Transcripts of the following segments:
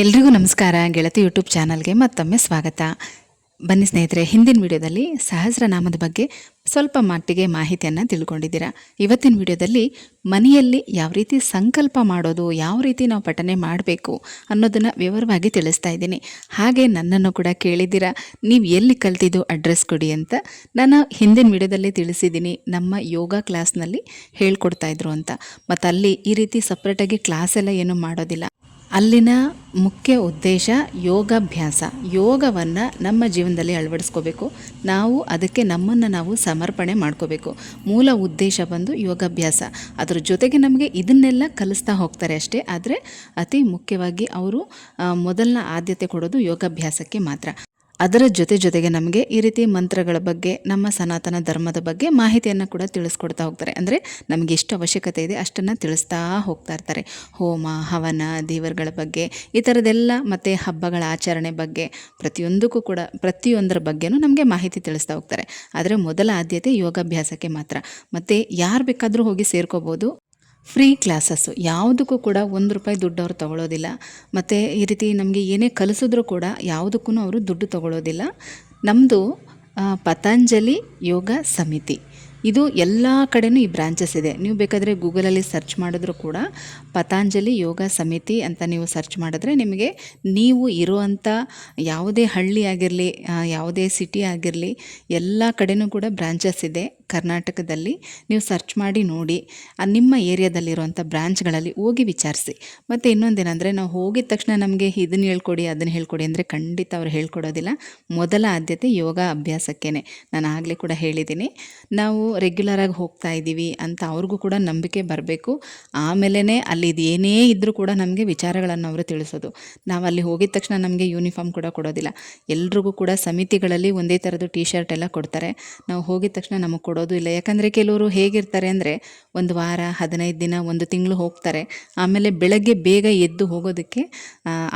ಎಲ್ರಿಗೂ ನಮಸ್ಕಾರ. ಗೆಳತಿ ಯೂಟ್ಯೂಬ್ ಚಾನಲ್ಗೆ ಮತ್ತೊಮ್ಮೆ ಸ್ವಾಗತ. ಬನ್ನಿ ಸ್ನೇಹಿತರೆ, ಹಿಂದಿನ ವಿಡಿಯೋದಲ್ಲಿ ಸಹಸ್ರನಾಮದ ಬಗ್ಗೆ ಸ್ವಲ್ಪ ಮಟ್ಟಿಗೆ ಮಾಹಿತಿಯನ್ನು ತಿಳ್ಕೊಂಡಿದ್ದೀರಾ. ಇವತ್ತಿನ ವಿಡಿಯೋದಲ್ಲಿ ಮನೆಯಲ್ಲಿ ಯಾವ ರೀತಿ ಸಂಕಲ್ಪ ಮಾಡೋದು, ಯಾವ ರೀತಿ ನಾವು ಪಠನೆ ಮಾಡಬೇಕು ಅನ್ನೋದನ್ನು ವಿವರವಾಗಿ ತಿಳಿಸ್ತಾ ಇದ್ದೀನಿ. ಹಾಗೆ ನನ್ನನ್ನು ಕೂಡ ಕೇಳಿದ್ದೀರಾ. ನೀವು ಎಲ್ಲಿ ಕಲ್ತಿದ್ದು ಅಡ್ರೆಸ್ ಕೊಡಿ ಅಂತ ನಾನು ಹಿಂದಿನ ವಿಡಿಯೋದಲ್ಲಿ ತಿಳಿಸಿದ್ದೀನಿ. ನಮ್ಮ ಯೋಗ ಕ್ಲಾಸ್ನಲ್ಲಿ ಹೇಳ್ಕೊಡ್ತಾ ಇದ್ರು ಅಂತ. ಮತ್ತು ಅಲ್ಲಿ ಈ ರೀತಿ ಸಪ್ರೇಟಾಗಿ ಕ್ಲಾಸ್ ಎಲ್ಲ ಏನೂ ಮಾಡೋದಿಲ್ಲ. ಅಲ್ಲಿನ ಮುಖ್ಯ ಉದ್ದೇಶ ಯೋಗಾಭ್ಯಾಸ. ಯೋಗವನ್ನು ನಮ್ಮ ಜೀವನದಲ್ಲಿ ಅಳವಡಿಸ್ಕೋಬೇಕು. ನಾವು ಅದಕ್ಕೆ ನಮ್ಮನ್ನು ನಾವು ಸಮರ್ಪಣೆ ಮಾಡ್ಕೋಬೇಕು. ಮೂಲ ಉದ್ದೇಶ ಬಂದು ಯೋಗಾಭ್ಯಾಸ. ಅದ್ರ ಜೊತೆಗೆ ನಮಗೆ ಇದನ್ನೆಲ್ಲ ಕಲಿಸ್ತಾ ಹೋಗ್ತಾರೆ ಅಷ್ಟೇ. ಆದರೆ ಅತಿ ಮುಖ್ಯವಾಗಿ ಅವರು ಮೊದಲನ ಆದ್ಯತೆ ಕೊಡೋದು ಯೋಗಾಭ್ಯಾಸಕ್ಕೆ ಮಾತ್ರ. ಅದರ ಜೊತೆ ಜೊತೆಗೆ ನಮಗೆ ಈ ರೀತಿ ಮಂತ್ರಗಳ ಬಗ್ಗೆ, ನಮ್ಮ ಸನಾತನ ಧರ್ಮದ ಬಗ್ಗೆ ಮಾಹಿತಿಯನ್ನು ಕೂಡ ತಿಳಿಸ್ಕೊಡ್ತಾ ಹೋಗ್ತಾರೆ. ಅಂದರೆ ನಮಗೆ ಎಷ್ಟು ಅವಶ್ಯಕತೆ ಇದೆ ಅಷ್ಟನ್ನು ತಿಳಿಸ್ತಾ ಹೋಗ್ತಾ ಇರ್ತಾರೆ. ಹೋಮ, ಹವನ, ದೇವರುಗಳ ಬಗ್ಗೆ, ಈ ಥರದ್ದೆಲ್ಲ ಮತ್ತು ಹಬ್ಬಗಳ ಆಚರಣೆ ಬಗ್ಗೆ ಪ್ರತಿಯೊಂದಕ್ಕೂ ಕೂಡ, ಪ್ರತಿಯೊಂದರ ಬಗ್ಗೆನೂ ನಮಗೆ ಮಾಹಿತಿ ತಿಳಿಸ್ತಾ ಹೋಗ್ತಾರೆ. ಆದರೆ ಮೊದಲ ಆದ್ಯತೆ ಯೋಗಾಭ್ಯಾಸಕ್ಕೆ ಮಾತ್ರ. ಮತ್ತು ಯಾರು ಬೇಕಾದರೂ ಹೋಗಿ ಸೇರ್ಕೋಬೋದು. Free classes. ಯಾವುದಕ್ಕೂ ಕೂಡ ಒಂದು ರೂಪಾಯಿ ದುಡ್ಡು ಅವರು ತಗೊಳ್ಳೋದಿಲ್ಲ ಮತ್ತು ಈ ರೀತಿ ನಮಗೆ ಏನೇ ಕಲಿಸಿದ್ರೂ ಕೂಡ ಯಾವುದಕ್ಕೂ ಅವರು ದುಡ್ಡು ತಗೊಳ್ಳೋದಿಲ್ಲ ನಮ್ಮದು ಪತಂಜಲಿ ಯೋಗ ಸಮಿತಿ. ಇದು ಎಲ್ಲ ಕಡೆನೂ ಈ ಬ್ರಾಂಚಸ್ ಇದೆ. ನೀವು ಬೇಕಾದರೆ ಗೂಗಲಲ್ಲಿ ಸರ್ಚ್ ಮಾಡಿದ್ರೂ ಕೂಡ ಪತಾಂಜಲಿ ಯೋಗ ಸಮಿತಿ ಅಂತ ನೀವು ಸರ್ಚ್ ಮಾಡಿದ್ರೆ ನಿಮಗೆ ನೀವು ಇರುವಂಥ ಯಾವುದೇ ಹಳ್ಳಿ ಆಗಿರಲಿ ಯಾವುದೇ ಸಿಟಿ ಆಗಿರಲಿ, ಎಲ್ಲ ಕಡೆನೂ ಕೂಡ ಬ್ರಾಂಚಸ್ ಇದೆ ಕರ್ನಾಟಕದಲ್ಲಿ. ನೀವು ಸರ್ಚ್ ಮಾಡಿ ನೋಡಿ ನಿಮ್ಮ ಏರಿಯಾದಲ್ಲಿರುವಂಥ ಬ್ರಾಂಚ್ಗಳಲ್ಲಿ ಹೋಗಿ ವಿಚಾರಿಸಿ. ಮತ್ತು ಇನ್ನೊಂದೇನೆಂದರೆ ನಾವು ಹೋಗಿದ ತಕ್ಷಣ ನಮಗೆ ಇದನ್ನು ಹೇಳ್ಕೊಡಿ ಅದನ್ನು ಹೇಳ್ಕೊಡಿ ಅಂದರೆ ಖಂಡಿತ ಅವ್ರು ಹೇಳ್ಕೊಡೋದಿಲ್ಲ. ಮೊದಲ ಆದ್ಯತೆ ಯೋಗ ಅಭ್ಯಾಸಕ್ಕೇ ನಾನು ಆಗಲೇ ಕೂಡ ಹೇಳಿದ್ದೀನಿ. ನಾವು ರೆಗ್ಯುಲರಾಗಿ ಹೋಗ್ತಾ ಇದ್ದೀವಿ ಅಂತ ಅವ್ರಿಗೂ ಕೂಡ ನಂಬಿಕೆ ಬರಬೇಕು. ಆಮೇಲೆ ಅಲ್ಲಿ ಇದು ಏನೇ ಇದ್ದರೂ ಕೂಡ ನಮಗೆ ವಿಚಾರಗಳನ್ನು ಅವರು ತಿಳಿಸೋದು. ನಾವು ಅಲ್ಲಿ ಹೋಗಿದ ತಕ್ಷಣ ನಮಗೆ ಯೂನಿಫಾರ್ಮ್ ಕೂಡ ಕೊಡೋದಿಲ್ಲ. ಎಲ್ರಿಗೂ ಕೂಡ ಸಮಿತಿಗಳಲ್ಲಿ ಒಂದೇ ಥರದ್ದು ಟೀ ಶರ್ಟ್ ಎಲ್ಲ ಕೊಡ್ತಾರೆ. ನಾವು ಹೋಗಿದ ತಕ್ಷಣ ನಮಗೆ ಕೊಡೋದು ಇಲ್ಲ. ಯಾಕಂದರೆ ಕೆಲವರು ಹೇಗಿರ್ತಾರೆ ಅಂದರೆ ಒಂದು ವಾರ, ಹದಿನೈದು ದಿನ, ಒಂದು ತಿಂಗಳು ಹೋಗ್ತಾರೆ. ಆಮೇಲೆ ಬೆಳಗ್ಗೆ ಬೇಗ ಎದ್ದು ಹೋಗೋದಕ್ಕೆ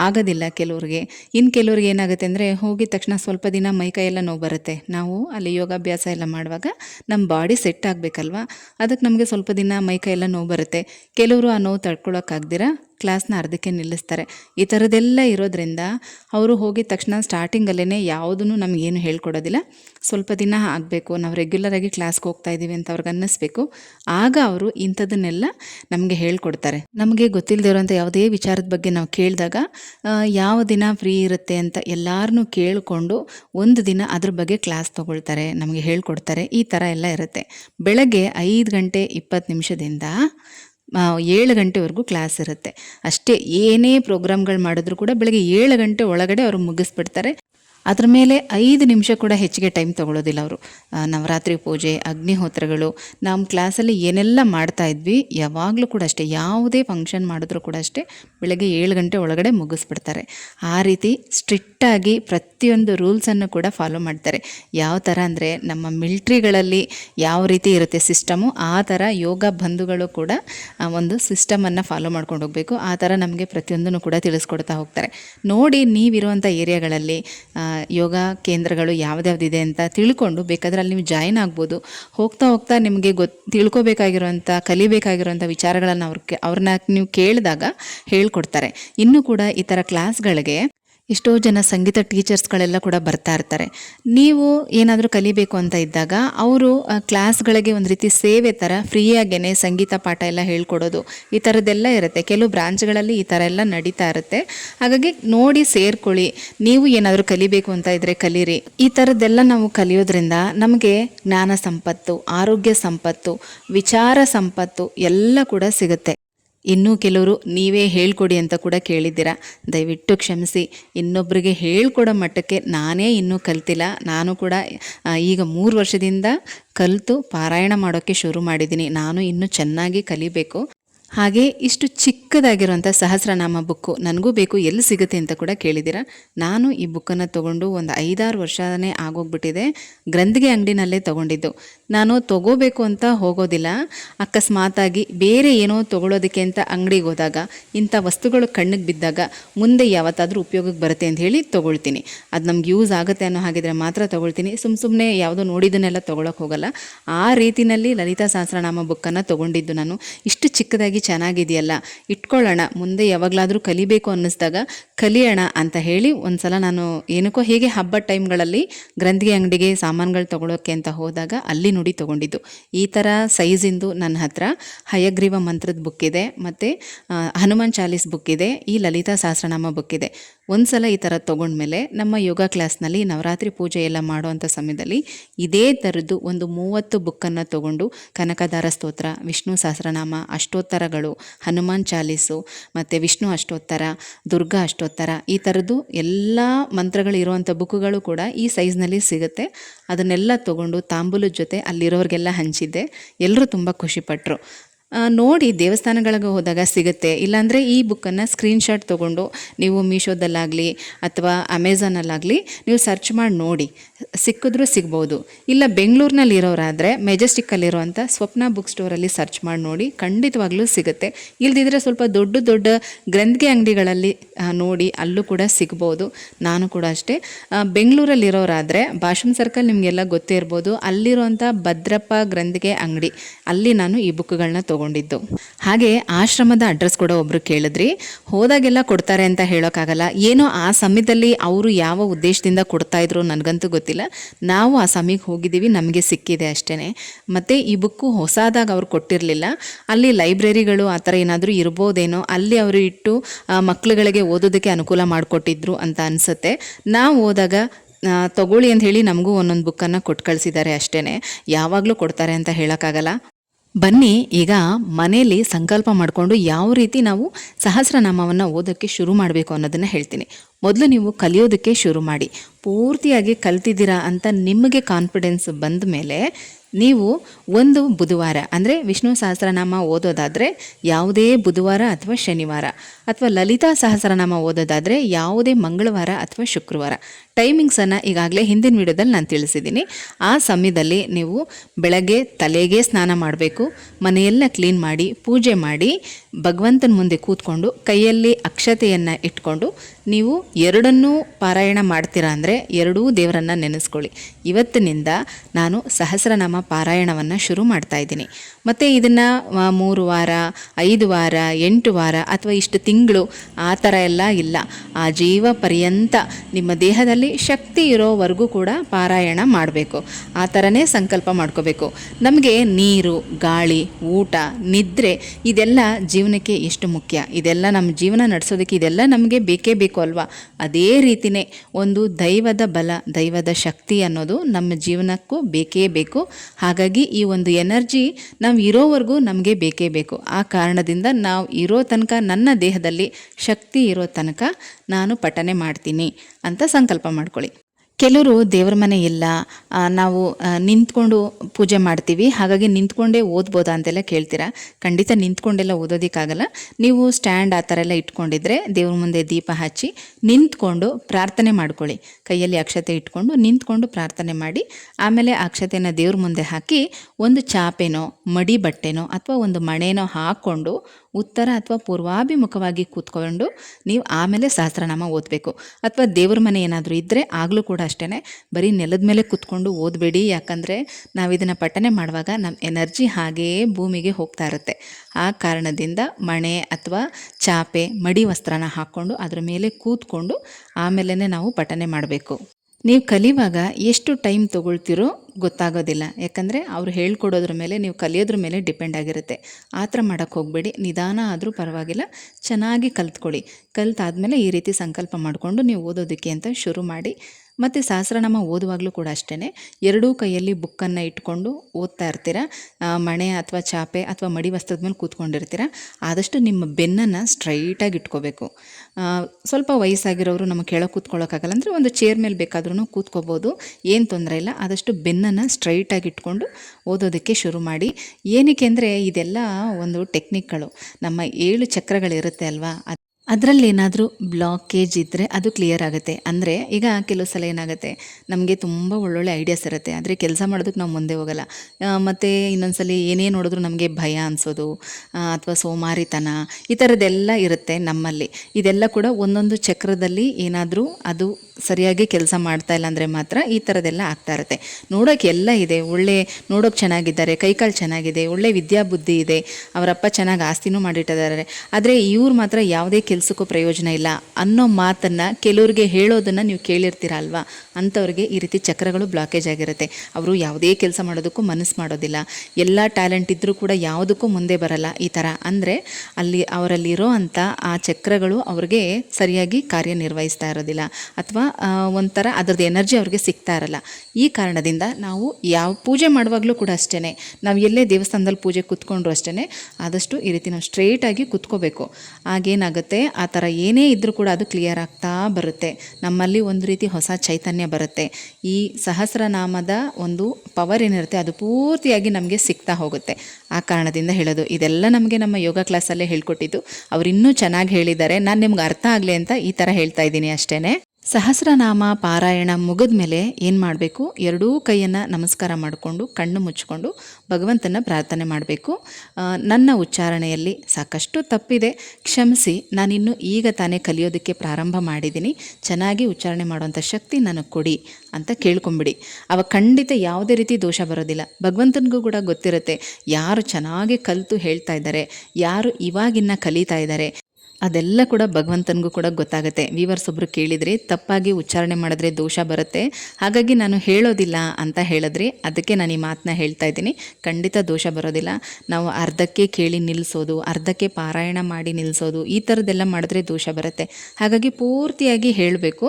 ಆಗೋದಿಲ್ಲ ಕೆಲವ್ರಿಗೆ. ಇನ್ನು ಕೆಲವ್ರಿಗೆ ಏನಾಗುತ್ತೆ ಅಂದರೆ ಹೋಗಿದ ತಕ್ಷಣ ಸ್ವಲ್ಪ ದಿನ ಮೈಕೈ ಎಲ್ಲ ನೋವು ಬರುತ್ತೆ. ನಾವು ಅಲ್ಲಿ ಯೋಗಾಭ್ಯಾಸ ಎಲ್ಲ ಮಾಡುವಾಗ ನಮ್ಮ ಬಾಡಿ ಸೆಟ್ ಆಗಬೇಕಲ್ವಾ? ಅದಕ್ಕೆ ನಮಗೆ ಸ್ವಲ್ಪ ದಿನ ಮೈಕೈ ಎಲ್ಲ ನೋವು ಬರುತ್ತೆ. ಕೆಲವರು ಆ ನೋವು ತಡ್ಕೊಳಕ್ಕಾಗ್ದಿರ? ಕ್ಲಾಸ್ನ ಅರ್ಧಕ್ಕೆ ನಿಲ್ಲಿಸ್ತಾರೆ. ಈ ಥರದ್ದೆಲ್ಲ ಇರೋದ್ರಿಂದ ಅವರು ಹೋಗಿದ ತಕ್ಷಣ ಸ್ಟಾರ್ಟಿಂಗಲ್ಲೇ ಯಾವುದೂ ನಮಗೇನು ಹೇಳ್ಕೊಡೋದಿಲ್ಲ. ಸ್ವಲ್ಪ ದಿನ ಆಗಬೇಕು, ನಾವು ರೆಗ್ಯುಲರಾಗಿ ಕ್ಲಾಸ್ಗೆ ಹೋಗ್ತಾ ಇದ್ದೀವಿ ಅಂತ ಅವ್ರಿಗೆ ಅನ್ನಿಸ್ಬೇಕು. ಆಗ ಅವರು ಇಂಥದನ್ನೆಲ್ಲ ನಮಗೆ ಹೇಳ್ಕೊಡ್ತಾರೆ. ನಮಗೆ ಗೊತ್ತಿಲ್ಲದೇ ಇರೋಂಥ ಯಾವುದೇ ವಿಚಾರದ ಬಗ್ಗೆ ನಾವು ಕೇಳಿದಾಗ ಯಾವ ದಿನ ಫ್ರೀ ಇರುತ್ತೆ ಅಂತ ಎಲ್ಲರನ್ನೂ ಕೇಳಿಕೊಂಡು ಒಂದು ದಿನ ಅದ್ರ ಬಗ್ಗೆ ಕ್ಲಾಸ್ ತೊಗೊಳ್ತಾರೆ, ನಮಗೆ ಹೇಳ್ಕೊಡ್ತಾರೆ. ಈ ಥರ ಎಲ್ಲ ಇರುತ್ತೆ. ಬೆಳಗ್ಗೆ ಐದು ಗಂಟೆ ಇಪ್ಪತ್ತು ನಿಮಿಷದಿಂದ ಏಳು ಗಂಟೆವರೆಗೂ ಕ್ಲಾಸ್ ಇರುತ್ತೆ. ಅಷ್ಟೇ ಏನೇ ಪ್ರೋಗ್ರಾಮ್ಗಳು ಮಾಡಿದ್ರು ಕೂಡ ಬೆಳಗ್ಗೆ ಏಳು ಗಂಟೆ ಒಳಗಡೆ ಅವರು ಮುಗಿಸ್ಬಿಡ್ತಾರೆ. ಅದ್ರ ಮೇಲೆ ಐದು ನಿಮಿಷ ಕೂಡ ಹೆಚ್ಚಿಗೆ ಟೈಮ್ ತೊಗೊಳ್ಳೋದಿಲ್ಲ ಅವರು. ನವರಾತ್ರಿ ಪೂಜೆ ಅಗ್ನಿಹೋತ್ರಗಳು ನಮ್ಮ ಕ್ಲಾಸಲ್ಲಿ ಏನೆಲ್ಲ ಮಾಡ್ತಾ ಇದ್ವಿ, ಯಾವಾಗಲೂ ಕೂಡ ಅಷ್ಟೇ, ಯಾವುದೇ ಫಂಕ್ಷನ್ ಮಾಡಿದ್ರು ಕೂಡ ಅಷ್ಟೇ, ಬೆಳಗ್ಗೆ ಏಳು ಗಂಟೆ ಒಳಗಡೆ ಮುಗಿಸ್ಬಿಡ್ತಾರೆ. ಆ ರೀತಿ ಸ್ಟ್ರಿಕ್ಟಾಗಿ ಪ್ರತಿಯೊಂದು ರೂಲ್ಸನ್ನು ಕೂಡ ಫಾಲೋ ಮಾಡ್ತಾರೆ. ಯಾವ ಥರ ಅಂದರೆ, ನಮ್ಮ ಮಿಲ್ಟ್ರಿಗಳಲ್ಲಿ ಯಾವ ರೀತಿ ಇರುತ್ತೆ ಸಿಸ್ಟಮು ಆ ಥರ ಯೋಗ ಬಂಧುಗಳು ಕೂಡ ಒಂದು ಸಿಸ್ಟಮನ್ನು ಫಾಲೋ ಮಾಡ್ಕೊಂಡು ಹೋಗಬೇಕು. ಆ ಥರ ನಮಗೆ ಪ್ರತಿಯೊಂದನ್ನು ಕೂಡ ತಿಳಿಸ್ಕೊಡ್ತಾ ಹೋಗ್ತಾರೆ. ನೋಡಿ ನೀವಿರುವಂಥ ಏರಿಯಾಗಳಲ್ಲಿ ಯೋಗ ಕೇಂದ್ರಗಳು ಯಾವ್ದ್ಯಾವ್ದಿದೆ ಅಂತ ತಿಳ್ಕೊಂಡು ಬೇಕಾದ್ರೆ ಅಲ್ಲಿ ನೀವು ಜಾಯಿನ್ ಆಗ್ಬೋದು. ಹೋಗ್ತಾ ಹೋಗ್ತಾ ನಿಮಗೆ ಗೊತ್ತು ತಿಳ್ಕೊಬೇಕಾಗಿರುವಂಥ, ಕಲಿಬೇಕಾಗಿರುವಂಥ ವಿಚಾರಗಳನ್ನು ಅವ್ರಿಗೆ, ಅವ್ರನ್ನ ನೀವು ಕೇಳಿದಾಗ ಹೇಳ್ಕೊಡ್ತಾರೆ. ಇನ್ನೂ ಕೂಡ ಈ ಥರ ಕ್ಲಾಸ್ಗಳಿಗೆ ಎಷ್ಟೋ ಜನ ಸಂಗೀತ ಟೀಚರ್ಸ್ಗಳೆಲ್ಲ ಕೂಡ ಬರ್ತಾ ಇರ್ತಾರೆ. ನೀವು ಏನಾದರೂ ಕಲಿಬೇಕು ಅಂತ ಇದ್ದಾಗ ಅವರು ಕ್ಲಾಸ್ಗಳಿಗೆ ಒಂದು ರೀತಿ ಸೇವೆ ಥರ ಫ್ರೀಯಾಗೇ ಸಂಗೀತ ಪಾಠ ಎಲ್ಲ ಹೇಳ್ಕೊಡೋದು. ಈ ಥರದ್ದೆಲ್ಲ ಇರುತ್ತೆ. ಕೆಲವು ಬ್ರಾಂಚ್ಗಳಲ್ಲಿ ಈ ಥರ ಎಲ್ಲ ನಡೀತಾ ಇರುತ್ತೆ. ಹಾಗಾಗಿ ನೋಡಿ ಸೇರ್ಕೊಳ್ಳಿ. ನೀವು ಏನಾದರೂ ಕಲಿಬೇಕು ಅಂತ ಇದ್ದರೆ ಕಲೀರಿ. ಈ ಥರದ್ದೆಲ್ಲ ನಾವು ಕಲಿಯೋದ್ರಿಂದ ನಮಗೆ ಜ್ಞಾನ ಸಂಪತ್ತು, ಆರೋಗ್ಯ ಸಂಪತ್ತು, ವಿಚಾರ ಸಂಪತ್ತು ಎಲ್ಲ ಕೂಡ ಸಿಗುತ್ತೆ. ಇನ್ನೂ ಕೆಲವರು ನೀವೇ ಹೇಳ್ಕೊಡಿ ಅಂತ ಕೂಡ ಕೇಳಿದ್ದೀರಾ. ದಯವಿಟ್ಟು ಕ್ಷಮಿಸಿ. ಇನ್ನೊಬ್ಬರಿಗೆ ಹೇಳ್ಕೊಡೋ ಮಟ್ಟಕ್ಕೆ ನಾನೇ ಇನ್ನೂ ಕಲ್ತಿಲ್ಲ. ನಾನು ಕೂಡ ಈಗ ಮೂರು ವರ್ಷದಿಂದ ಕಲಿತು ಪಾರಾಯಣ ಮಾಡೋಕ್ಕೆ ಶುರು ಮಾಡಿದ್ದೀನಿ. ನಾನು ಇನ್ನೂ ಚೆನ್ನಾಗಿ ಕಲಿಬೇಕು. ಹಾಗೆ ಇಷ್ಟು ಚಿಕ್ಕದಾಗಿರುವಂಥ ಸಹಸ್ರನಾಮ ಬುಕ್ಕು ನನಗೂ ಬೇಕು, ಎಲ್ಲಿ ಸಿಗುತ್ತೆ ಅಂತ ಕೂಡ ಕೇಳಿದ್ದೀರಾ? ನಾನು ಈ ಬುಕ್ಕನ್ನು ತೊಗೊಂಡು ಒಂದು ಐದಾರು ವರ್ಷನೇ ಆಗೋಗ್ಬಿಟ್ಟಿದೆ. ಗ್ರಂಥಿಗೆ ಅಂಗಡಿನಲ್ಲೇ ತೊಗೊಂಡಿದ್ದು. ನಾನು ತೊಗೋಬೇಕು ಅಂತ ಹೋಗೋದಿಲ್ಲ. ಅಕಸ್ಮಾತಾಗಿ ಬೇರೆ ಏನೋ ತೊಗೊಳೋದಕ್ಕೆ ಅಂತ ಅಂಗಡಿಗೆ ಹೋದಾಗ, ಇಂಥ ವಸ್ತುಗಳು ಕಣ್ಣಿಗೆ ಬಿದ್ದಾಗ ಮುಂದೆ ಯಾವತ್ತಾದರೂ ಉಪಯೋಗಕ್ಕೆ ಬರುತ್ತೆ ಅಂತ ಹೇಳಿ ತೊಗೊಳ್ತೀನಿ. ಅದು ನಮ್ಗೆ ಯೂಸ್ ಆಗುತ್ತೆ ಅನ್ನೋ ಹಾಗಿದ್ರೆ ಮಾತ್ರ ತೊಗೊಳ್ತೀನಿ. ಸುಮ್ಮ ಸುಮ್ಮನೆ ಯಾವುದೋ ನೋಡಿದ್ದನ್ನೆಲ್ಲ ತೊಗೊಳಕ್ಕೆ ಹೋಗಲ್ಲ. ಆ ರೀತಿಯಲ್ಲಿ ಲಲಿತಾ ಸಹಸ್ರನಾಮ ಬುಕ್ಕನ್ನು ತೊಗೊಂಡಿದ್ದು ನಾನು. ಇಷ್ಟು ಚಿಕ್ಕದಾಗಿ ಚೆನ್ನಾಗಿದೆಯಲ್ಲ, ಇಟ್ಕೊಳ್ಳೋಣ, ಮುಂದೆ ಯಾವಾಗಲಾದರೂ ಕಲಿಬೇಕು ಅನ್ನಿಸ್ದಾಗ, ಕಲಿಯೋಣ ಅಂತ ಹೇಳಿ ಒಂದ್ಸಲ ನಾನು ಏನಕ್ಕೋ ಹೇಗೆ ಹಬ್ಬದ ಟೈಮ್ಗಳಲ್ಲಿ ಗ್ರಂಥಿಗೆ ಅಂಗಡಿಗೆ ಸಾಮಾನುಗಳು ತೊಗೊಳೋಕ್ಕೆ ಅಂತ ಹೋದಾಗ ಅಲ್ಲಿ ನುಡಿ ತೊಗೊಂಡಿದ್ದು. ಈ ಥರ ಸೈಜಿಂದು ನನ್ನ ಹತ್ರ ಹಯಗ್ರೀವ ಮಂತ್ರದ ಬುಕ್ ಇದೆ, ಮತ್ತು ಹನುಮಾನ್ ಚಾಲೀಸ್ ಬುಕ್ ಇದೆ, ಈ ಲಲಿತಾ ಸಹಸ್ರನಾಮ ಬುಕ್ ಇದೆ. ಒಂದು ಸಲ ಈ ಥರ ತೊಗೊಂಡ್ಮೇಲೆ ನಮ್ಮ ಯೋಗ ಕ್ಲಾಸ್ನಲ್ಲಿ ನವರಾತ್ರಿ ಪೂಜೆ ಎಲ್ಲ ಮಾಡುವಂಥ ಸಮಯದಲ್ಲಿ ಇದೇ ಥರದ್ದು ಒಂದು ಮೂವತ್ತು ಬುಕ್ಕನ್ನು ತೊಗೊಂಡು ಕನಕದಾರ ಸ್ತೋತ್ರ, ವಿಷ್ಣು ಸಹಸ್ರನಾಮ, ಅಷ್ಟೋತ್ತರಗಳು, ಹನುಮಾನ್ ಚಾಲೀಸು ಮತ್ತು ವಿಷ್ಣು ಅಷ್ಟೋತ್ತರ, ದುರ್ಗಾ ಅಷ್ಟೋತ್ತರ ಈ ಥರದ್ದು ಎಲ್ಲ ಮಂತ್ರಗಳು ಇರುವಂಥ ಬುಕ್ಗಳು ಕೂಡ ಈ ಸೈಜ್ನಲ್ಲಿ ಸಿಗುತ್ತೆ. ಅದನ್ನೆಲ್ಲ ತೊಗೊಂಡು ತಾಂಬೂಲದ ಜೊತೆ ಅಲ್ಲಿರೋರಿಗೆಲ್ಲ ಹಂಚಿದ್ದೆ. ಎಲ್ಲರೂ ತುಂಬ ಖುಷಿಪಟ್ಟರು ನೋಡಿ ದೇವಸ್ಥಾನಗಳಿಗೆ ಹೋದಾಗ ಸಿಗುತ್ತೆ. ಇಲ್ಲಾಂದರೆ ಈ ಬುಕ್ಕನ್ನು ಸ್ಕ್ರೀನ್ಶಾಟ್ ತೊಗೊಂಡು ನೀವು ಮೀಶೋದಲ್ಲಾಗಲಿ ಅಥವಾ ಅಮೆಝಾನಲ್ಲಾಗಲಿ ನೀವು ಸರ್ಚ್ ಮಾಡಿ ನೋಡಿ. ಸಿಕ್ಕಿದ್ರೂ ಸಿಗ್ಬೋದು. ಇಲ್ಲ ಬೆಂಗಳೂರಿನಲ್ಲಿ ಇರೋರಾದರೆ ಮೆಜೆಸ್ಟಿಕ್ಕಲ್ಲಿರುವಂಥ ಸ್ವಪ್ನ ಬುಕ್ ಸ್ಟೋರಲ್ಲಿ ಸರ್ಚ್ ಮಾಡಿ ನೋಡಿ, ಖಂಡಿತವಾಗ್ಲೂ ಸಿಗುತ್ತೆ. ಇಲ್ದಿದ್ರೆ ಸ್ವಲ್ಪ ದೊಡ್ಡ ದೊಡ್ಡ ಗ್ರಂಥಿಗೆ ಅಂಗಡಿಗಳಲ್ಲಿ ನೋಡಿ ಅಲ್ಲೂ ಕೂಡ ಸಿಗ್ಬೋದು. ನಾನು ಕೂಡ ಅಷ್ಟೇ. ಬೆಂಗಳೂರಲ್ಲಿರೋರಾದರೆ ಭಾಷಣ ಸರ್ಕಲ್ ನಿಮಗೆಲ್ಲ ಗೊತ್ತೇ ಇರ್ಬೋದು. ಅಲ್ಲಿರುವಂಥ ಭದ್ರಪ್ಪ ಗ್ರಂಥಿಗೆ ಅಂಗಡಿ. ಅಲ್ಲಿ ನಾನು ಈ ಬುಕ್ಗಳನ್ನ ತೊಗೊಂಡಿದ್ದು. ಹಾಗೆ ಆಶ್ರಮದ ಅಡ್ರೆಸ್ ಕೂಡ ಒಬ್ರು ಕೇಳಿದ್ರಿ. ಹೋದಾಗೆಲ್ಲ ಕೊಡ್ತಾರೆ ಅಂತ ಹೇಳೋಕ್ಕಾಗಲ್ಲ. ಏನೋ ಆ ಸಮಯದಲ್ಲಿ ಅವರು ಯಾವ ಉದ್ದೇಶದಿಂದ ಕೊಡ್ತಾ ಇದ್ರು ನನಗಂತೂ ಗೊತ್ತಿಲ್ಲ. ನಾವು ಆ ಸಮಯಕ್ಕೆ ಹೋಗಿದ್ದೀವಿ, ನಮಗೆ ಸಿಕ್ಕಿದೆ ಅಷ್ಟೇ ಮತ್ತು ಈ ಬುಕ್ಕು ಹೊಸದಾಗಿ ಅವ್ರು ಕೊಟ್ಟಿರಲಿಲ್ಲ. ಅಲ್ಲಿ ಲೈಬ್ರರಿಗಳು ಆ ಥರ ಏನಾದರೂ ಇರ್ಬೋದೇನೋ, ಅಲ್ಲಿ ಅವರು ಇಟ್ಟು ಮಕ್ಕಳುಗಳಿಗೆ ಓದೋದಕ್ಕೆ ಅನುಕೂಲ ಮಾಡಿಕೊಟ್ಟಿದ್ರು ಅಂತ ಅನಿಸುತ್ತೆ. ನಾವು ಹೋದಾಗ ತಗೊಳ್ಳಿ ಅಂತ ಹೇಳಿ ನಮಗೂ ಒಂದೊಂದು ಬುಕ್ಕನ್ನು ಕೊಟ್ಟು ಕಳಿಸಿದ್ದಾರೆ ಅಷ್ಟೇ ಯಾವಾಗಲೂ ಕೊಡ್ತಾರೆ ಅಂತ ಹೇಳೋಕ್ಕಾಗಲ್ಲ. ಬನ್ನಿ, ಈಗ ಮನೆಯಲ್ಲಿ ಸಂಕಲ್ಪ ಮಾಡಿಕೊಂಡು ಯಾವ ರೀತಿ ನಾವು ಸಹಸ್ರನಾಮವನ್ನು ಓದೋಕ್ಕೆ ಶುರು ಮಾಡಬೇಕು ಅನ್ನೋದನ್ನು ಹೇಳ್ತೀನಿ. ಮೊದಲು ನೀವು ಕಲಿಯೋದಕ್ಕೆ ಶುರು ಮಾಡಿ. ಪೂರ್ತಿಯಾಗಿ ಕಲ್ತಿದ್ದೀರಾ ಅಂತ ನಿಮಗೆ ಕಾನ್ಫಿಡೆನ್ಸ್ ಬಂದ ಮೇಲೆ ನೀವು ಒಂದು ಬುಧವಾರ, ಅಂದರೆ ವಿಷ್ಣು ಸಹಸ್ರನಾಮ ಓದೋದಾದರೆ ಯಾವುದೇ ಬುಧವಾರ ಅಥವಾ ಶನಿವಾರ, ಅಥವಾ ಲಲಿತಾ ಸಹಸ್ರನಾಮ ಓದೋದಾದರೆ ಯಾವುದೇ ಮಂಗಳವಾರ ಅಥವಾ ಶುಕ್ರವಾರ ಟೈಮಿಂಗ್ಸನ್ನು ಈಗಾಗಲೇ ಹಿಂದಿನ ವಿಡಿಯೋದಲ್ಲಿ ನಾನು ತಿಳಿಸಿದ್ದೀನಿ. ಆ ಸಮಯದಲ್ಲಿ ನೀವು ಬೆಳಗ್ಗೆ ತಲೆಗೆ ಸ್ನಾನ ಮಾಡಬೇಕು, ಮನೆಯೆಲ್ಲ ಕ್ಲೀನ್ ಮಾಡಿ, ಪೂಜೆ ಮಾಡಿ, ಭಗವಂತನ ಮುಂದೆ ಕೂತ್ಕೊಂಡು, ಕೈಯಲ್ಲಿ ಅಕ್ಷತೆಯನ್ನು ಇಟ್ಕೊಂಡು, ನೀವು ಎರಡನ್ನೂ ಪಾರಾಯಣ ಮಾಡ್ತೀರಾ ಅಂದರೆ ಎರಡೂ ದೇವರನ್ನು ನೆನೆಸ್ಕೊಳ್ಳಿ. ಇವತ್ತಿನಿಂದ ನಾನು ಸಹಸ್ರನಾಮ ಪಾರಾಯಣವನ್ನು ಶುರು ಮಾಡ್ತಾ ಇದ್ದೀನಿ. ಮತ್ತು ಇದನ್ನು ಮೂರು ವಾರ, ಐದು ವಾರ, ಎಂಟು ವಾರ ಅಥವಾ ಇಷ್ಟು ತಿಂಗಳು ಆ ಥರ ಎಲ್ಲ ಇಲ್ಲ. ಆ ಜೀವ ಪರ್ಯಂತ ನಿಮ್ಮ ದೇಹದಲ್ಲಿ ಶಕ್ತಿ ಇರೋವರೆಗೂ ಕೂಡ ಪಾರಾಯಣ ಮಾಡಬೇಕು. ಆ ಥರನೇ ಸಂಕಲ್ಪ ಮಾಡ್ಕೋಬೇಕು. ನಮಗೆ ನೀರು, ಗಾಳಿ, ಊಟ, ನಿದ್ರೆ ಇದೆಲ್ಲ ಜೀವನಕ್ಕೆ ಎಷ್ಟು ಮುಖ್ಯ? ಇದೆಲ್ಲ ನಮ್ಮ ಜೀವನ ನಡೆಸೋದಕ್ಕೆ ಇದೆಲ್ಲ ನಮಗೆ ಬೇಕೇ ಬೇಕು ಅಲ್ವಾ? ಅದೇ ರೀತಿಯೇ ಒಂದು ದೈವದ ಬಲ, ದೈವದ ಶಕ್ತಿ ಅನ್ನೋದು ನಮ್ಮ ಜೀವನಕ್ಕೂ ಬೇಕೇ ಬೇಕು. ಹಾಗಾಗಿ ಈ ಒಂದು ಎನರ್ಜಿ ನಾವು ಇರೋವರೆಗೂ ನಮಗೆ ಬೇಕೇ ಬೇಕು. ಆ ಕಾರಣದಿಂದ ನಾವು ಇರೋ ತನಕ, ನನ್ನ ದೇಹದಲ್ಲಿ ಶಕ್ತಿ ಇರೋ ತನಕ ನಾನು ಪಠನೆ ಮಾಡ್ತೀನಿ ಅಂತ ಸಂಕಲ್ಪ ಮಾಡ್ಕೊಳ್ಳಿ ಕೆಲವರು ದೇವರ ಮನೆ ಇಲ್ಲ ನಾವು ನಿಂತ್ಕೊಂಡು ಪೂಜೆ ಮಾಡ್ತೀವಿ. ಹಾಗಾಗಿ ನಿಂತ್ಕೊಂಡೇ ಓದ್ಬೋದಾ ಅಂತೆಲ್ಲ ಕೇಳ್ತೀರಾ? ಖಂಡಿತ ನಿಂತ್ಕೊಂಡೆಲ್ಲ ಓದೋದಕ್ಕಾಗಲ್ಲ. ನೀವು ಸ್ಟ್ಯಾಂಡ್ ಆ ಥರ ಎಲ್ಲ ಇಟ್ಕೊಂಡಿದ್ರೆ ದೇವ್ರ ಮುಂದೆ ದೀಪ ಹಚ್ಚಿ ನಿಂತ್ಕೊಂಡು ಪ್ರಾರ್ಥನೆ ಮಾಡ್ಕೊಳ್ಳಿ. ಕೈಯಲ್ಲಿ ಅಕ್ಷತೆ ಇಟ್ಕೊಂಡು ನಿಂತ್ಕೊಂಡು ಪ್ರಾರ್ಥನೆ ಮಾಡಿ, ಆಮೇಲೆ ಅಕ್ಷತೆಯನ್ನು ದೇವ್ರ ಮುಂದೆ ಹಾಕಿ ಒಂದು ಚಾಪೆನೋ, ಮಡಿ ಬಟ್ಟೆನೋ ಅಥವಾ ಒಂದು ಮಣೆನೋ ಹಾಕ್ಕೊಂಡು ಉತ್ತರ ಅಥವಾ ಪೂರ್ವಾಭಿಮುಖವಾಗಿ ಕೂತ್ಕೊಂಡು ನೀವು ಆಮೇಲೆ ಸಹಸ್ರನಾಮ ಓದಬೇಕು. ಅಥವಾ ದೇವ್ರ ಮನೆ ಏನಾದರೂ ಇದ್ದರೆ ಆಗಲೂ ಕೂಡ ಅಷ್ಟೇ ಬರೀ ನೆಲದ ಮೇಲೆ ಕೂತ್ಕೊಂಡು ಓದಬೇಡಿ. ಯಾಕಂದರೆ ನಾವು ಇದನ್ನು ಪಠನೆ ಮಾಡುವಾಗ ನಮ್ಮ ಎನರ್ಜಿ ಹಾಗೆಯೇ ಭೂಮಿಗೆ ಹೋಗ್ತಾ ಇರುತ್ತೆ. ಆ ಕಾರಣದಿಂದ ಮಣೆ ಅಥವಾ ಚಾಪೆ, ಮಡಿ ವಸ್ತ್ರನ ಹಾಕ್ಕೊಂಡು ಅದರ ಮೇಲೆ ಕೂತ್ಕೊಂಡು ಆಮೇಲೆ ನಾವು ಪಠನೆ ಮಾಡಬೇಕು. ನೀವು ಕಲಿಯುವಾಗ ಎಷ್ಟು ಟೈಮ್ ತೊಗೊಳ್ತಿರೋ ಗೊತ್ತಾಗೋದಿಲ್ಲ. ಯಾಕಂದರೆ ಅವ್ರು ಹೇಳ್ಕೊಡೋದ್ರ ಮೇಲೆ, ನೀವು ಕಲಿಯೋದ್ರ ಮೇಲೆ ಡಿಪೆಂಡ್ ಆಗಿರುತ್ತೆ. ಆ ಥರ ಮಾಡೋಕ್ಕೆ ಹೋಗಬೇಡಿ. ನಿಧಾನ ಆದರೂ ಪರವಾಗಿಲ್ಲ. ಚೆನ್ನಾಗಿ ಕಲ್ತ್ಕೊಳ್ಳಿ. ಕಲ್ತಾದ್ಮೇಲೆ ಈ ರೀತಿ ಸಂಕಲ್ಪ ಮಾಡಿಕೊಂಡು ನೀವು ಓದೋದಕ್ಕೆ ಅಂತ ಶುರು ಮಾಡಿ. ಮತ್ತು ಸಹಸ್ರನಾಮ ಓದುವಾಗಲೂ ಕೂಡ ಅಷ್ಟೇ ಎರಡೂ ಕೈಯಲ್ಲಿ ಬುಕ್ಕನ್ನು ಇಟ್ಕೊಂಡು ಓದ್ತಾ ಇರ್ತೀರ. ಮಣೆ ಅಥವಾ ಚಾಪೆ ಅಥವಾ ಮಡಿ ವಸ್ತ್ರದ ಮೇಲೆ ಕೂತ್ಕೊಂಡಿರ್ತೀರ. ಆದಷ್ಟು ನಿಮ್ಮ ಬೆನ್ನನ್ನು ಸ್ಟ್ರೈಟಾಗಿ ಇಟ್ಕೋಬೇಕು. ಸ್ವಲ್ಪ ವಯಸ್ಸಾಗಿರೋರು ನಮ್ಮ ಕೆಳಗೆ ಕೂತ್ಕೊಳ್ಳೋಕ್ಕಾಗಲ್ಲ ಅಂದರೆ ಒಂದು ಚೇರ್ ಮೇಲೆ ಬೇಕಾದ್ರೂ ಕೂತ್ಕೋಬೋದು. ಏನು ತೊಂದರೆ ಇಲ್ಲ. ಆದಷ್ಟು ಬೆನ್ನನ್ನು ಸ್ಟ್ರೈಟಾಗಿ ಇಟ್ಕೊಂಡು ಓದೋದಕ್ಕೆ ಶುರು ಮಾಡಿ. ಏನಕ್ಕೆ ಅಂದರೆ ಇದೆಲ್ಲ ಒಂದು ಟೆಕ್ನಿಕ್ಗಳು. ನಮ್ಮ ಏಳು ಚಕ್ರಗಳಿರುತ್ತೆ ಅಲ್ವಾ? ಅದರಲ್ಲೇನಾದರೂ ಬ್ಲಾಕೇಜ್ ಇದ್ದರೆ ಅದು ಕ್ಲಿಯರ್ ಆಗುತ್ತೆ. ಅಂದರೆ ಈಗ ಕೆಲವು ಸಲ ಏನಾಗುತ್ತೆ, ನಮಗೆ ತುಂಬ ಒಳ್ಳೊಳ್ಳೆ ಐಡಿಯಾಸ್ ಇರುತ್ತೆ. ಆದರೆ ಕೆಲಸ ಮಾಡೋದಕ್ಕೆ ನಾವು ಮುಂದೆ ಹೋಗಲ್ಲ. ಮತ್ತು ಇನ್ನೊಂದ್ಸಲಿ ಏನೇ ನೋಡಿದ್ರೂ ನಮಗೆ ಭಯ ಅನಿಸೋದು ಅಥವಾ ಸೋಮಾರಿತನ, ಈ ಥರದ್ದೆಲ್ಲ ಇರುತ್ತೆ ನಮ್ಮಲ್ಲಿ. ಇದೆಲ್ಲ ಕೂಡ ಒಂದೊಂದು ಚಕ್ರದಲ್ಲಿ ಏನಾದರೂ ಅದು ಸರಿಯಾಗಿ ಕೆಲಸ ಮಾಡ್ತಾ ಇಲ್ಲ ಅಂದರೆ ಮಾತ್ರ ಈ ಥರದ್ದೆಲ್ಲ ಆಗ್ತಾ ಇರುತ್ತೆ. ನೋಡೋಕೆ ಎಲ್ಲ ಇದೆ. ಒಳ್ಳೆ ನೋಡೋಕೆ ಚೆನ್ನಾಗಿದ್ದಾರೆ, ಕೈಕಾಲು ಚೆನ್ನಾಗಿದೆ, ಒಳ್ಳೆ ವಿದ್ಯಾಬುದ್ಧಿ ಇದೆ. ಅವರಪ್ಪ ಚೆನ್ನಾಗಿ ಆಸ್ತಿನೂ ಮಾಡಿಟ್ಟಿದ್ದಾರೆ. ಆದರೆ ಇವ್ರು ಮಾತ್ರ ಯಾವುದೇ ಕೆಲಸಕ್ಕೂ ಪ್ರಯೋಜನ ಇಲ್ಲ ಅನ್ನೋ ಮಾತನ್ನು ಕೆಲವ್ರಿಗೆ ಹೇಳೋದನ್ನು ನೀವು ಕೇಳಿರ್ತೀರ ಅಲ್ವಾ? ಅಂಥವ್ರಿಗೆ ಈ ರೀತಿ ಚಕ್ರಗಳು ಬ್ಲಾಕೇಜ್ ಆಗಿರುತ್ತೆ. ಅವರು ಯಾವುದೇ ಕೆಲಸ ಮಾಡೋದಕ್ಕೂ ಮನಸ್ಸು ಮಾಡೋದಿಲ್ಲ. ಎಲ್ಲ ಟ್ಯಾಲೆಂಟ್ ಇದ್ದರೂ ಕೂಡ ಯಾವುದಕ್ಕೂ ಮುಂದೆ ಬರಲ್ಲ ಈ ಥರ. ಅಂದರೆ ಅಲ್ಲಿ ಅವರಲ್ಲಿರೋ ಅಂಥ ಆ ಚಕ್ರಗಳು ಅವ್ರಿಗೆ ಸರಿಯಾಗಿ ಕಾರ್ಯನಿರ್ವಹಿಸ್ತಾ ಇರೋದಿಲ್ಲ. ಅಥವಾ ಒಂಥರ ಅದರದ್ದು ಎನರ್ಜಿ ಅವ್ರಿಗೆ ಸಿಗ್ತಾ ಇರಲ್ಲ. ಈ ಕಾರಣದಿಂದ ನಾವು ಯಾವ ಪೂಜೆ ಮಾಡುವಾಗಲೂ ಕೂಡ ಅಷ್ಟೇ ನಾವು ಎಲ್ಲೇ ದೇವಸ್ಥಾನದಲ್ಲಿ ಪೂಜೆ ಕೂತ್ಕೊಂಡ್ರು ಅಷ್ಟೇ ಆದಷ್ಟು ಈ ರೀತಿ ನಾವು ಸ್ಟ್ರೇಟಾಗಿ ಕೂತ್ಕೋಬೇಕು. ಆಗೇನಾಗುತ್ತೆ ಆ ಥರ ಏನೇ ಇದ್ದರೂ ಕೂಡ ಅದು ಕ್ಲಿಯರ್ ಆಗ್ತಾ ಬರುತ್ತೆ. ನಮ್ಮಲ್ಲಿ ಒಂದು ರೀತಿ ಹೊಸ ಚೈತನ್ಯ ಬರುತ್ತೆ. ಈ ಸಹಸ್ರನಾಮದ ಒಂದು ಪವರ್ ಏನಿರುತ್ತೆ ಅದು ಪೂರ್ತಿಯಾಗಿ ನಮಗೆ ಸಿಗ್ತಾ ಹೋಗುತ್ತೆ. ಆ ಕಾರಣದಿಂದ ಹೇಳೋದು, ಇದೆಲ್ಲ ನಮಗೆ ನಮ್ಮ ಯೋಗ ಕ್ಲಾಸಲ್ಲೇ ಹೇಳ್ಕೊಟ್ಟಿದ್ದು. ಅವರು ಇನ್ನೂ ಚೆನ್ನಾಗಿ ಹೇಳಿದ್ದಾರೆ. ನಾನು ನಿಮ್ಗೆ ಅರ್ಥ ಆಗಲಿ ಅಂತ ಈ ಥರ ಹೇಳ್ತಾ ಇದ್ದೀನಿ ಅಷ್ಟೇ ಸಹಸ್ರನಾಮ ಪಾರಾಯಣ ಮುಗಿದ ಮೇಲೆ ಏನು ಮಾಡಬೇಕು? ಎರಡೂ ಕೈಯನ್ನು ನಮಸ್ಕಾರ ಮಾಡಿಕೊಂಡು, ಕಣ್ಣು ಮುಚ್ಚಿಕೊಂಡು ಭಗವಂತನ ಪ್ರಾರ್ಥನೆ ಮಾಡಬೇಕು. ನನ್ನ ಉಚ್ಚಾರಣೆಯಲ್ಲಿ ಸಾಕಷ್ಟು ತಪ್ಪಿದೆ. ಕ್ಷಮಿಸಿ, ನಾನಿನ್ನು ಈಗ ತಾನೇ ಕಲಿಯೋದಕ್ಕೆ ಪ್ರಾರಂಭ ಮಾಡಿದ್ದೀನಿ. ಚೆನ್ನಾಗಿ ಉಚ್ಚಾರಣೆ ಮಾಡುವಂಥ ಶಕ್ತಿ ನನಗೆ ಕೊಡಿ ಅಂತ ಕೇಳ್ಕೊಂಬಿಡಿ. ಅವ ಖಂಡಿತ ಯಾವುದೇ ರೀತಿ ದೋಷ ಬರೋದಿಲ್ಲ. ಭಗವಂತನಿಗೂ ಕೂಡ ಗೊತ್ತಿರುತ್ತೆ ಯಾರು ಚೆನ್ನಾಗಿ ಕಲಿತು ಹೇಳ್ತಾ ಇದ್ದಾರೆ, ಯಾರು ಇವಾಗಿನ್ನ ಕಲಿತಾ ಇದ್ದಾರೆ. ಅದೆಲ್ಲ ಕೂಡ ಭಗವಂತನಿಗೂ ಕೂಡ ಗೊತ್ತಾಗುತ್ತೆ. ವೀವರ್ಸ್ ಒಬ್ಬರು ಕೇಳಿದ್ರಿ ತಪ್ಪಾಗಿ ಉಚ್ಚಾರಣೆ ಮಾಡಿದ್ರೆ ದೋಷ ಬರುತ್ತೆ. ಹಾಗಾಗಿ ನಾನು ಹೇಳೋದಿಲ್ಲ ಅಂತ ಹೇಳಿದ್ರಿ ಅದಕ್ಕೆ ನಾನು ಈ ಮಾತನ್ನ ಹೇಳ್ತಾ ಇದ್ದೀನಿ. ಖಂಡಿತ ದೋಷ ಬರೋದಿಲ್ಲ. ನಾವು ಅರ್ಧಕ್ಕೆ ಕೇಳಿ ನಿಲ್ಲಿಸೋದು ಅರ್ಧಕ್ಕೆ ಪಾರಾಯಣ ಮಾಡಿ ನಿಲ್ಲಿಸೋದು ಈ ಥರದ್ದೆಲ್ಲ ಮಾಡಿದ್ರೆ ದೋಷ ಬರುತ್ತೆ. ಹಾಗಾಗಿ ಪೂರ್ತಿಯಾಗಿ ಹೇಳಬೇಕು.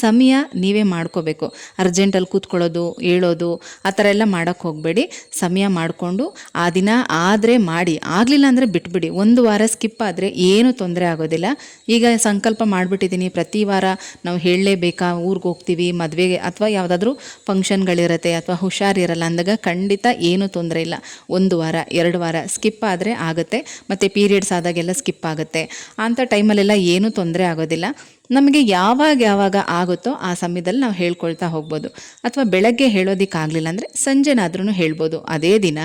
ಸಮಯ ನೀವೇ ಮಾಡ್ಕೋಬೇಕು. ಅರ್ಜೆಂಟಲ್ಲಿ ಕೂತ್ಕೊಳ್ಳೋದು, ಹೇಳೋದು, ಆ ಥರ ಎಲ್ಲ ಮಾಡೋಕ್ಕೆ ಹೋಗಬೇಡಿ. ಸಮಯ ಮಾಡಿಕೊಂಡು ಆ ದಿನ ಆದರೆ ಮಾಡಿ. ಆಗಲಿಲ್ಲ ಅಂದರೆ ಬಿಟ್ಬಿಡಿ. ಒಂದು ವಾರ ಸ್ಕಿಪ್ ಆದರೆ ಏನು ತೊಂದರೆ ಆಗೋದಿಲ್ಲ. ಈಗ ಸಂಕಲ್ಪ ಮಾಡಿಬಿಟ್ಟಿದ್ದೀನಿ ಪ್ರತಿ ವಾರ ನಾವು ಹೇಳಲೇಬೇಕಾ, ಊರಿಗೆ ಹೋಗ್ತೀವಿ, ಮದುವೆಗೆ ಅಥವಾ ಯಾವುದಾದ್ರೂ ಫಂಕ್ಷನ್ಗಳಿರುತ್ತೆ ಅಥವಾ ಹುಷಾರಿರಲ್ಲ ಅಂದಾಗ ಖಂಡಿತ ಏನೂ ತೊಂದರೆ ಇಲ್ಲ. ಒಂದು ವಾರ, ಎರಡು ವಾರ ಸ್ಕಿಪ್ ಆದರೆ ಆಗುತ್ತೆ. ಮತ್ತು ಪೀರಿಯಡ್ಸ್ ಆದಾಗೆಲ್ಲ ಸ್ಕಿಪ್ ಆಗುತ್ತೆ. ಅಂಥ ಟೈಮಲ್ಲೆಲ್ಲ ಏನೂ ತೊಂದರೆ ಆಗೋದಿಲ್ಲ. ನಮಗೆ ಯಾವಾಗ ಯಾವಾಗ ಆಗುತ್ತೋ ಆ ಸಮಯದಲ್ಲಿ ನಾವು ಹೇಳ್ಕೊಳ್ತಾ ಹೋಗ್ಬೋದು. ಅಥವಾ ಬೆಳಗ್ಗೆ ಹೇಳೋದಕ್ಕಾಗಲಿಲ್ಲ ಅಂದರೆ ಸಂಜೆನಾದ್ರೂ ಹೇಳ್ಬೋದು. ಅದೇ ದಿನ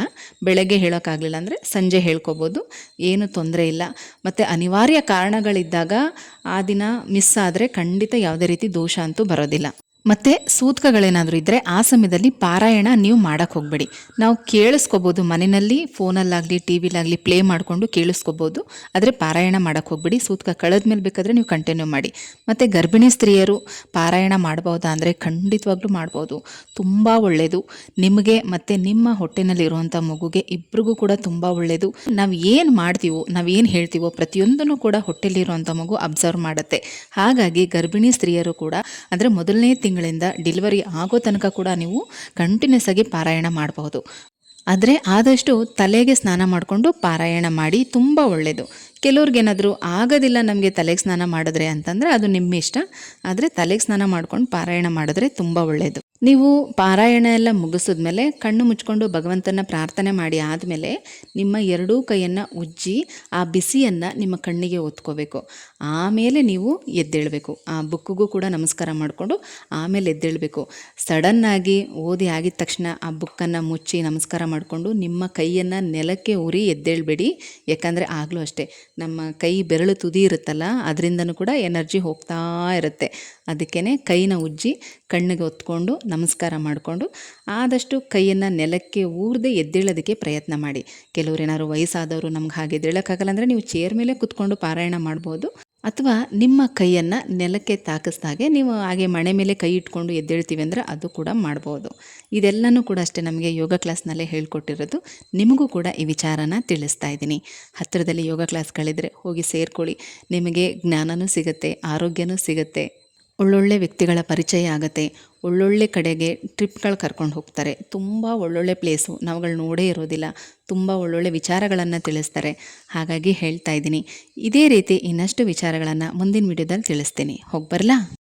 ಬೆಳಗ್ಗೆ ಹೇಳೋಕ್ಕಾಗಲಿಲ್ಲ ಅಂದರೆ ಸಂಜೆ ಹೇಳ್ಕೊಬೋದು. ಏನು ತೊಂದರೆ ಇಲ್ಲ. ಮತ್ತು ಅನಿವಾರ್ಯ ಕಾರಣಗಳಿದ್ದಾಗ ಆ ದಿನ ಮಿಸ್ ಆದರೆ ಖಂಡಿತ ಯಾವುದೇ ರೀತಿ ದೋಷ ಅಂತೂ ಬರೋದಿಲ್ಲ. ಮತ್ತು ಸೂತ್ಕಗಳೇನಾದರೂ ಇದ್ದರೆ ಆ ಸಮಯದಲ್ಲಿ ಪಾರಾಯಣ ನೀವು ಮಾಡೋಕ್ಕೆ ಹೋಗಬೇಡಿ. ನಾವು ಕೇಳಿಸ್ಕೋಬೋದು ಮನೆಯಲ್ಲಿ, ಫೋನಲ್ಲಾಗಲಿ ಟಿ ವಿಲಾಗಲಿ ಪ್ಲೇ ಮಾಡಿಕೊಂಡು ಕೇಳಿಸ್ಕೋಬೋದು. ಆದರೆ ಪಾರಾಯಣ ಮಾಡೋಕ್ಕೆ ಹೋಗ್ಬೇಡಿ. ಸೂತ್ಕ ಕಳೆದ ಮೇಲೆ ಬೇಕಾದರೆ ನೀವು ಕಂಟಿನ್ಯೂ ಮಾಡಿ. ಮತ್ತು ಗರ್ಭಿಣಿ ಸ್ತ್ರೀಯರು ಪಾರಾಯಣ ಮಾಡ್ಬೋದಾ ಅಂದರೆ ಖಂಡಿತವಾಗ್ಲೂ ಮಾಡ್ಬೋದು. ತುಂಬ ಒಳ್ಳೆಯದು ನಿಮಗೆ ಮತ್ತು ನಿಮ್ಮ ಹೊಟ್ಟೆನಲ್ಲಿರುವಂಥ ಮಗುಗೆ ಇಬ್ರಿಗೂ ಕೂಡ ತುಂಬ ಒಳ್ಳೆಯದು ನಾವು ಏನು ಮಾಡ್ತೀವೋ, ನಾವು ಏನು ಹೇಳ್ತೀವೋ ಪ್ರತಿಯೊಂದನ್ನು ಕೂಡ ಹೊಟ್ಟೆಲಿರುವಂಥ ಮಗು ಅಬ್ಸರ್ವ್ ಮಾಡುತ್ತೆ. ಹಾಗಾಗಿ ಗರ್ಭಿಣಿ ಸ್ತ್ರೀಯರು ಕೂಡ ಅಂದರೆ ಮೊದಲನೇ ತಿಂಗಳಿಂದ ಡೆಲಿವರಿ ಆಗೋ ತನಕ ಕೂಡ ನೀವು ಕಂಟಿನ್ಯೂಸ್ ಆಗಿ ಪಾರಾಯಣ ಮಾಡಬಹುದು. ಆದರೆ ಆದಷ್ಟು ತಲೆಗೆ ಸ್ನಾನ ಮಾಡಿಕೊಂಡು ಪಾರಾಯಣ ಮಾಡಿ ತುಂಬ ಒಳ್ಳೆಯದು ಕೆಲವ್ರಿಗೇನಾದರೂ ಆಗೋದಿಲ್ಲ ನಮಗೆ ತಲೆಗೆ ಸ್ನಾನ ಮಾಡಿದ್ರೆ ಅಂತಂದರೆ ಅದು ನಿಮ್ಮ ಇಷ್ಟ. ಆದರೆ ತಲೆಗೆ ಸ್ನಾನ ಮಾಡ್ಕೊಂಡು ಪಾರಾಯಣ ಮಾಡಿದ್ರೆ ತುಂಬ ಒಳ್ಳೆಯದು ನೀವು ಪಾರಾಯಣ ಎಲ್ಲ ಮುಗಿಸಿದ್ಮೇಲೆ ಕಣ್ಣು ಮುಚ್ಕೊಂಡು ಭಗವಂತನ ಪ್ರಾರ್ಥನೆ ಮಾಡಿ ಆದಮೇಲೆ ನಿಮ್ಮ ಎರಡೂ ಕೈಯನ್ನು ಉಜ್ಜಿ ಆ ಬಿಸಿಯನ್ನು ನಿಮ್ಮ ಕಣ್ಣಿಗೆ ಒತ್ಕೋಬೇಕು ಆಮೇಲೆ ನೀವು ಎದ್ದೇಳಬೇಕು. ಆ ಬುಕ್ಕಿಗೂ ಕೂಡ ನಮಸ್ಕಾರ ಮಾಡಿಕೊಂಡು ಆಮೇಲೆ ಎದ್ದೇಳಬೇಕು. ಸಡನ್ನಾಗಿ ಓದಿ ಆಗಿದ ತಕ್ಷಣ ಆ ಬುಕ್ಕನ್ನು ಮುಚ್ಚಿ ನಮಸ್ಕಾರ ಮಾಡಿಕೊಂಡು ನಿಮ್ಮ ಕೈಯನ್ನು ನೆಲಕ್ಕೆ ಉರಿ ಎದ್ದೇಳಬೇಡಿ. ಯಾಕಂದರೆ ಆಗಲೂ ಅಷ್ಟೇ ನಮ್ಮ ಕೈ ಬೆರಳು ತುದಿ ಇರುತ್ತಲ್ಲ, ಅದರಿಂದನೂ ಕೂಡ ಎನರ್ಜಿ ಹೋಗ್ತಾ ಇರುತ್ತೆ. ಅದಕ್ಕೇ ಕೈನ ಉಜ್ಜಿ ಕಣ್ಣಿಗೆ ಹೊತ್ಕೊಂಡು ನಮಸ್ಕಾರ ಮಾಡಿಕೊಂಡು ಆದಷ್ಟು ಕೈಯನ್ನು ನೆಲಕ್ಕೆ ಊರದೆ ಎದ್ದೇಳೋದಕ್ಕೆ ಪ್ರಯತ್ನ ಮಾಡಿ. ಕೆಲವ್ರು ಏನಾದ್ರು ವಯಸ್ಸಾದವರು ನಮ್ಗೆ ಹಾಗೆ ಎದ್ದೇಳೋಕ್ಕಾಗಲ್ಲ ಅಂದರೆ ನೀವು ಚೇರ್ ಮೇಲೆ ಕುತ್ಕೊಂಡು ಪಾರಾಯಣ ಮಾಡ್ಬೋದು. ಅಥವಾ ನಿಮ್ಮ ಕೈಯನ್ನು ನೆಲಕ್ಕೆ ತಾಕಿಸ್ದಾಗೆ ನೀವು ಹಾಗೆ ಮಣೆ ಮೇಲೆ ಕೈ ಇಟ್ಕೊಂಡು ಎದ್ದೇಳ್ತೀವಿ ಅಂದರೆ ಅದು ಕೂಡ ಮಾಡ್ಬೋದು. ಇದೆಲ್ಲನೂ ಕೂಡ ಅಷ್ಟೇ ನಮಗೆ ಯೋಗ ಕ್ಲಾಸ್ನಲ್ಲೇ ಹೇಳ್ಕೊಟ್ಟಿರೋದು. ನಿಮಗೂ ಕೂಡ ಈ ವಿಚಾರನ ತಿಳಿಸ್ತಾ ಇದ್ದೀನಿ. ಹತ್ತಿರದಲ್ಲಿ ಯೋಗ ಕ್ಲಾಸ್ಗಳಿದ್ರೆ ಹೋಗಿ ಸೇರ್ಕೊಳ್ಳಿ. ನಿಮಗೆ ಜ್ಞಾನವೂ ಸಿಗುತ್ತೆ, ಆರೋಗ್ಯನೂ ಸಿಗುತ್ತೆ. ಒಳ್ಳೊಳ್ಳೆ ವ್ಯಕ್ತಿಗಳ ಪರಿಚಯ ಆಗುತ್ತೆ. ಒಳ್ಳೊಳ್ಳೆ ಕಡೆಗೆ ಟ್ರಿಪ್ಗಳು ಕರ್ಕೊಂಡು ಹೋಗ್ತಾರೆ. ತುಂಬ ಒಳ್ಳೊಳ್ಳೆ ಪ್ಲೇಸು. ನಾವುಗಳು ನೋಡೇ ಇರೋದಿಲ್ಲ. ತುಂಬ ಒಳ್ಳೊಳ್ಳೆ ವಿಚಾರಗಳನ್ನು ತಿಳಿಸ್ತಾರೆ. ಹಾಗಾಗಿ ಹೇಳ್ತಾ ಇದ್ದೀನಿ. ಇದೇ ರೀತಿ ಇನ್ನಷ್ಟು ವಿಚಾರಗಳನ್ನು ಮುಂದಿನ ವಿಡಿಯೋದಲ್ಲಿ ತಿಳಿಸ್ತೀನಿ. ಹೋಗಿ ಬರಲಾ?